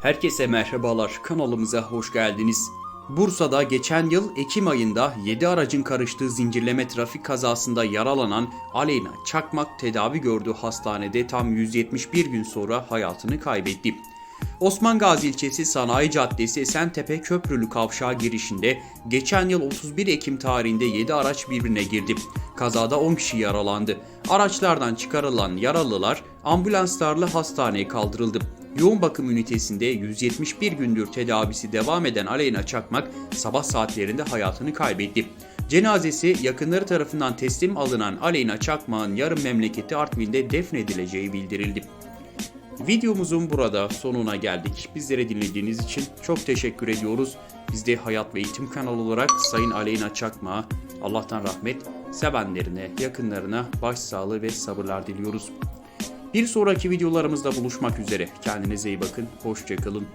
Herkese merhabalar, kanalımıza hoş geldiniz. Bursa'da geçen yıl Ekim ayında 7 aracın karıştığı zincirleme trafik kazasında yaralanan Aleyna Çakmak tedavi gördüğü hastanede tam 171 gün sonra hayatını kaybetti. Osman Gazi ilçesi Sanayi Caddesi Esentepe Köprülü Kavşağı girişinde geçen yıl 31 Ekim tarihinde 7 araç birbirine girdi. Kazada 10 kişi yaralandı. Araçlardan çıkarılan yaralılar ambulanslarla hastaneye kaldırıldı. Yoğun bakım ünitesinde 171 gündür tedavisi devam eden Aleyna Çakmak sabah saatlerinde hayatını kaybetti. Cenazesi yakınları tarafından teslim alınan Aleyna Çakmak'ın yarın memleketi Artvin'de defnedileceği bildirildi. Videomuzun burada sonuna geldik. Bizleri dinlediğiniz için çok teşekkür ediyoruz. Biz de Hayat ve Eğitim kanalı olarak Sayın Aleyna Çakmak'a Allah'tan rahmet, sevenlerine, yakınlarına başsağlığı ve sabırlar diliyoruz. Bir sonraki videolarımızda buluşmak üzere. Kendinize iyi bakın, hoşçakalın.